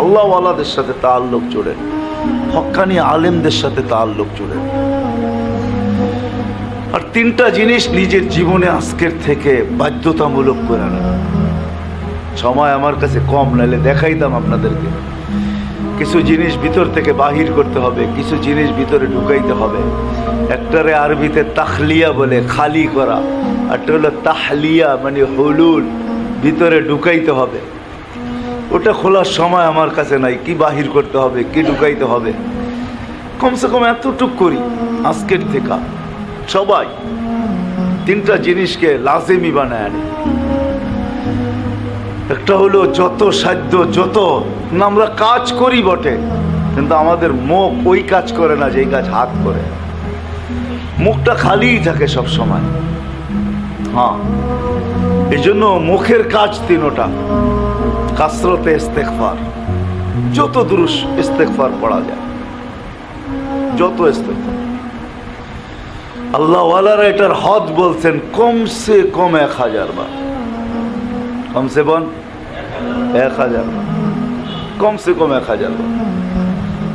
আল্লাহওয়ালাদের সাথে তাল্লুক জোড়েন হক্কানি আলেমদের সাথে তাল্লুক জোড়েন আর তিনটা জিনিস নিজের জীবনে আজকের থেকে বাধ্যতামূলক করে নেন সময় আমার কাছে কম নাইলে দেখাইতাম আপনাদেরকে। কিছু জিনিস ভিতর থেকে বাহির করতে হবে, কিছু জিনিস ভিতরে ঢুকাইতে হবে। একটারে আরবিতে তাখলিয়া বলে, খালি করা। একটা হলো তাহলিয়া মানে হলুল, ভিতরে ঢুকাইতে হবে। ওটা খোলার সময় আমার কাছে নাই। কি বাহির করতে হবে, কি ঢুকাইতে হবে? কমসে কম এতটুক করি, আজকের থেকে। সবাই তিনটা জিনিসকে লাজেমি বানায় আনি। একটা হলো যত সাধ্য, যত না আমরা কাজ করি বটে, কিন্তু আমাদের মুখ ওই কাজ করে না যেই কাজ হাত করে। মুখটা খালিই থাকে সব সময়। হ্যাঁ এই জন্য মুখের কাজ তিনোটা। কাসরতে ইস্তেকফার যত দুরুস ইস্তেকফার পড়া যায়। যত ইস্তেকফার আল্লাহওয়ালারা এটার হদ বলছেন কমসে কম এক হাজার বার। কমসে বন এক হাজার বার। কমসে কম এক হাজার বার।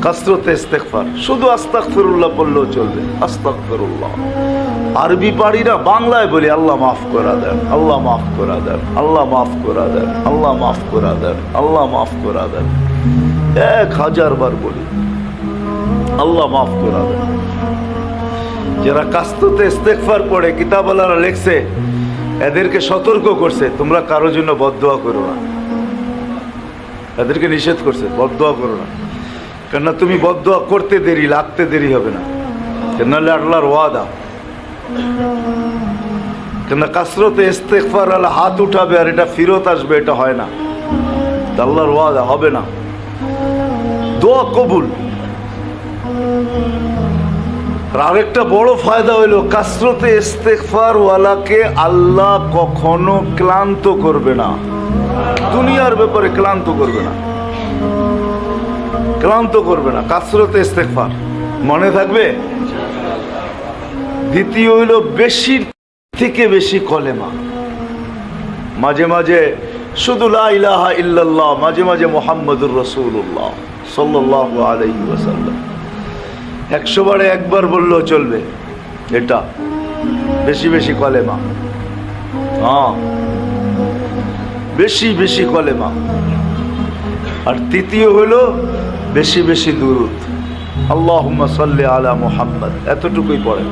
কাসরতে ইস্তেকফার শুধু আস্তাক ফিরুল্লাহ বললেও চলবে। আস্তাক ফিরুল্লাহ আরবি পারি না বাংলায় বলি, আল্লাহ মাফ করা দেন, আল্লাহ মাফ করা দেন, আল্লাহ মাফ করা দেন, আল্লাহ মাফ করা দেন, আল্লাহ মাফ করা দেন। এক হাজার বার বলি, আল্লাহ মাফ করা দেন। যারা কাস্তুতে ইস্তেকফার পড়ে কিতাবালারা লেখছে, এদেরকে সতর্ক করছে, তোমরা কারও জন্য বদদোয়া করো না। এদেরকে নিষেধ করছে, বদদোয়া করো না। কেননা তুমি বদদোয়া করতে দেরি, লাগতে দেরি হবে না। কেন আল্লাহর ওয়াদা। কেন কাসরতে ইস্তেকফার আলা হাত উঠাবে আর এটা ফিরত আসবে, এটা হয় না। আল্লাহর ওয়াদা হবে না। দোয়া কবুল। আর আরেকটা বড় ফায়দা হইল, কাসরতে ইস্তেকফার ওয়ালাকে আল্লাহ কখনো ক্লান্ত করবে না। দুনিয়ার ব্যাপারে ক্লান্ত করবে না। ক্লান্ত করবে না, কাসরতে ইস্তেকফার মনে থাকবে? দ্বিতীয় হইল বেশি, থেকে বেশি কলেমা। মাঝে মাঝে শুধু ইল্লাল্লাহ, মাঝে মাঝে মোহাম্মদুর রসুল্লাহ সাল্লাহ ওয়াসাল্লাম। একশো বারে একবার বললেও চলবে, এটা বেশি বেশি কলেমা। হ্যাঁ বেশি বেশি কলেমা। আর তৃতীয় হলো বেশি বেশি দুরুদ আল্লাহ সাল্লি আলা মুহাম্মদ। এতটুকুই পড়ে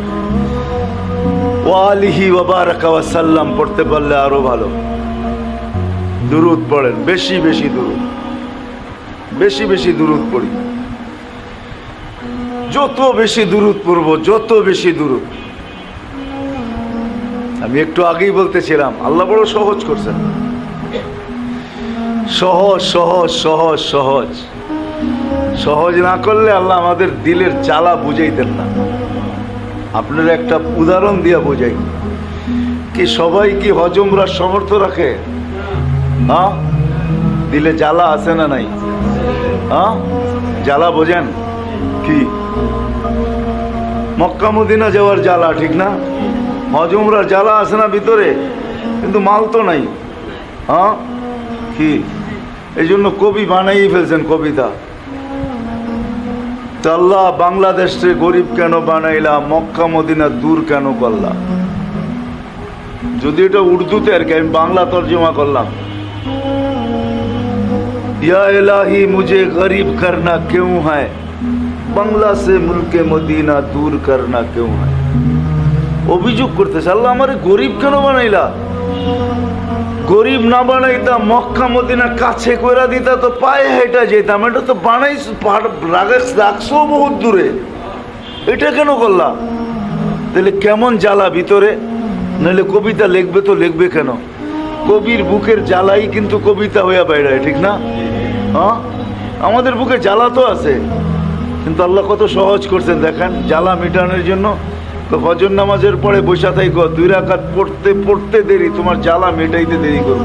ওয়ালিহি ওয়াবারাকাওয়াসাল্লাম পড়তে পারলে আরও ভালো। দুরুদ পড়েন, বেশি বেশি দুরুদ বেশি বেশি দুরুদ পড়ি। যত বেশি দূরত পড়ব, যত বেশি দূরত আমি একটু আগেই বলতেছিলাম, আল্লাহ বড় সহজ করছেন। সহজ সহজ সহজ সহজ। সহজ না করলে আল্লাহ আমাদের দিলের জ্বালা বুঝাইতেন না। আপনারা একটা উদাহরণ দিয়া বোঝাই। কি সবাই কি হজমরা সমর্থ রাখে? হ্যাঁ? দিলে জ্বালা আছে না নাই? হ্যাঁ? জ্বালা বোঝেন? কি? মক্কা মদিনা যাওয়ার জ্বালা, ঠিক না? হজমরা জ্বালা আছে না ভিতরে? কিন্তু মাল তো নাই। হ্যাঁ? কি? এই জন্য কবি বানাই ফেলছেন কবিতা। আল্লাহ বাংলাদেশে গরিব কেন বানাইলা, মক্কা, মদিনা দূর কেন করলা? যদি এটা উর্দুতে আর কি, আমি বাংলা তর্জমা করলাম। ইয়া এলাহি মুজে গরিব করনা কেউ হ্যাঁ? বাংলা সে মুলকে মদিনা দূর করনা কেউ হ্যাঁ? অভিযোগ করতেছে, আল্লাহ আমার গরিব কেন বানাইলা? গরিব না বানাইতা, মক্কা, মদিনা কাছে করে দিতা, তো পায়ে হেঁটা যেতাম এটা তো বানাইছ রাখছো বহুত দূরে। এটা কেন করলা? তাহলে কেমন জ্বালা ভিতরে? নাহলে কবিতা লিখবে তো লিখবে কেন? কবির বুকের জ্বালাই কিন্তু কবিতা হইয়া বাইরায় ঠিক না? হ্যাঁ? আমাদের বুকে জ্বালা তো আছে, কিন্তু আল্লাহ কত সহজ করছেন, দেখেন, জ্বালা মেটানোর জন্য তো ফজর নামাজের পরে বৈশা থাইকো, দুই রাকাত পড়তে পড়তে দেরি, তোমার জ্বালা মেটাইতে দেরি করব